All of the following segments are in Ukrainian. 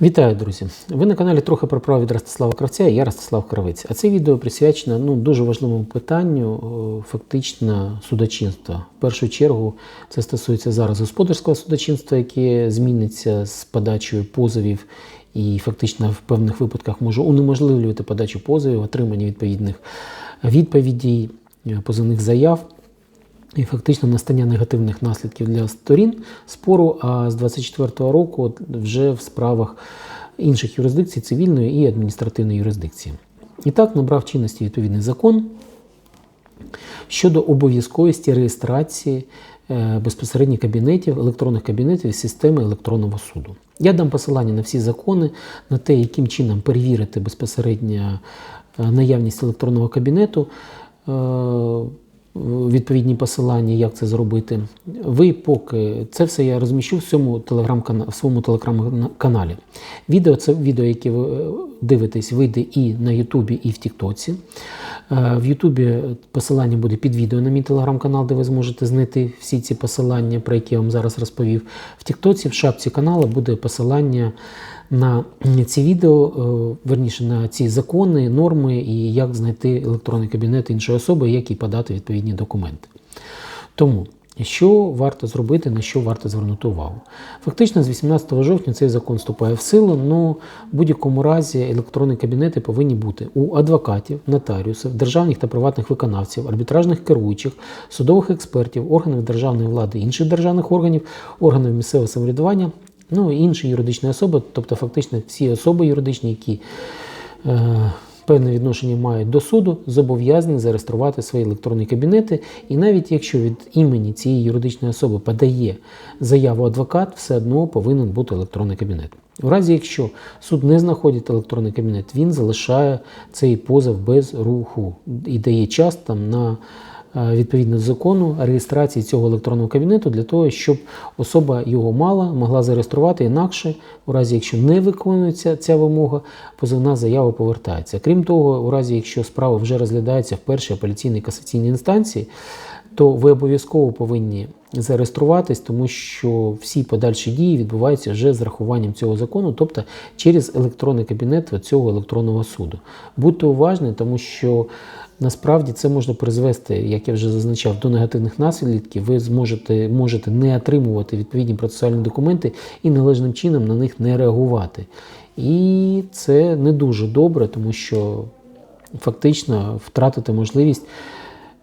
Вітаю, друзі! Ви на каналі трохи про право від Ростислава Кравця я Ростислав Кравець. А це відео присвячено ну, дуже важливому питанню фактично судочинства. В першу чергу це стосується зараз господарського судочинства, яке зміниться з подачею позовів і фактично в певних випадках може унеможливлювати подачу позовів, отримання відповідних відповідей, е, позовних заяв. І фактично настання негативних наслідків для сторін спору, а з 24-го року вже в справах інших юрисдикцій цивільної і адміністративної юрисдикції. І так набрав чинності відповідний закон щодо обов'язковості реєстрації е, безпосередньо кабінетів, електронних кабінетів системи електронного суду. Я дам посилання на всі закони, на те, яким чином перевірити безпосередньо е, наявність електронного кабінету. Відповідні посилання, як це зробити. Ви поки це все я розміщу в цьому телеграм в своєму телеграм-каналі. Відео це відео, яке ви е, дивитесь, вийде і на Ютубі, і в Тіктоці. Е, В Ютубі посилання буде під відео на мій телеграм-канал, де ви зможете знайти всі ці посилання, про які я вам зараз розповів. В Тіктоці, в шапці каналу буде посилання на ці відео, е, верніше на ці закони, норми і як знайти електронний кабінет іншої особи, як і подати відповідні документи. Тому, що варто зробити, на що варто звернути увагу? Фактично, з 18 жовтня цей закон вступає в силу, але в будь-якому разі електронні кабінети повинні бути у адвокатів, нотаріусів, державних та приватних виконавців, арбітражних керуючих, судових експертів, органів державної влади, інших державних органів, органів місцевого самоврядування, ну і інші юридичні особи, тобто фактично всі особи юридичні, які е, певне відношення мають до суду, зобов'язані зареєструвати свої електронні кабінети. І навіть якщо від імені цієї юридичної особи подає заяву адвокат, все одно повинен бути електронний кабінет. В разі, якщо суд не знаходить електронний кабінет, він залишає цей позов без руху і дає час там на відповідно до закону реєстрації цього електронного кабінету для того, щоб особа його мала, могла зареєструвати інакше, у разі якщо не виконується ця вимога, позовна заява повертається. Крім того, у разі якщо справа вже розглядається в першій апеляційній касаційній інстанції, то ви обов'язково повинні зареєструватись, тому що всі подальші дії відбуваються вже з рахуванням цього закону, тобто через електронний кабінет цього електронного суду. Будьте уважні, тому що насправді це можна призвести, як я вже зазначав, до негативних наслідків. Ви зможете можете не отримувати відповідні процесуальні документи і належним чином на них не реагувати. І це не дуже добре, тому що фактично втратите можливість.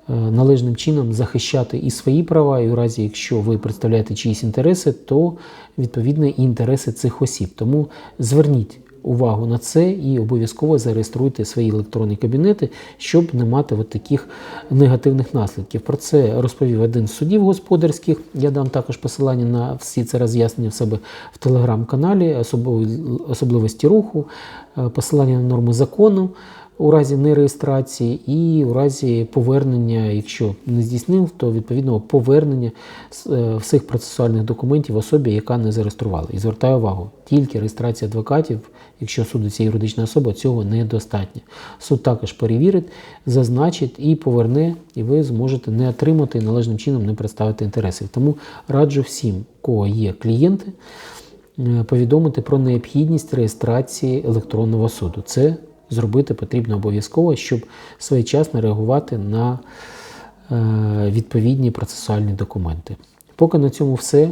Е, належним чином захищати і свої права, і у разі, якщо ви представляєте чиїсь інтереси, то відповідно і інтереси цих осіб. Тому зверніть увагу на це і обов'язково зареєструйте свої електронні кабінети, щоб не мати от таких негативних наслідків. Про це розповів один з судів господарських. Я дам також посилання на всі це роз'яснення в себе в телеграм-каналі, особливості руху, е, посилання на норми закону у разі нереєстрації і у разі повернення, якщо не здійснив, то відповідного повернення е, всіх процесуальних документів особі, яка не зареєструвала. І звертаю увагу, тільки реєстрація адвокатів, якщо судиться юридична особа, цього недостатньо. Суд також перевірить, зазначить і поверне, і ви зможете не отримати і належним чином не представити інтересів. Тому раджу всім, у кого є клієнти. Е, повідомити про необхідність реєстрації електронного суду. Це зробити потрібно обов'язково, щоб своєчасно реагувати на е, відповідні процесуальні документи. Поки на цьому все.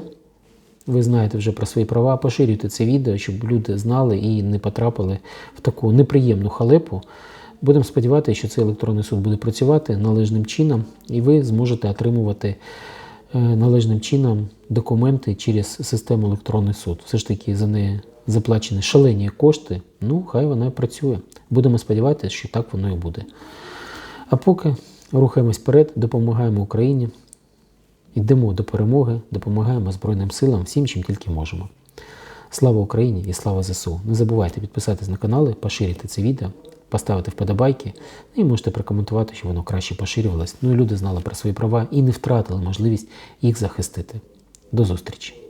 Ви знаєте вже про свої права, поширюйте це відео, щоб люди знали і не потрапили в таку неприємну халепу. Будемо сподіватися, що цей електронний суд буде працювати належним чином, і ви зможете отримувати е, належним чином документи через систему електронний суд. Все ж таки за неї заплачені шалені кошти, ну хай вона і працює. Будемо сподіватися, що так воно і буде. А поки рухаємось вперед, допомагаємо Україні, йдемо до перемоги, допомагаємо Збройним силам всім, чим тільки можемо. Слава Україні і слава ЗСУ! Не забувайте підписатись на канали, поширити це відео, поставити вподобайки ну і можете прокоментувати, щоб воно краще поширювалось. Ну і люди знали про свої права і не втратили можливість їх захистити. До зустрічі!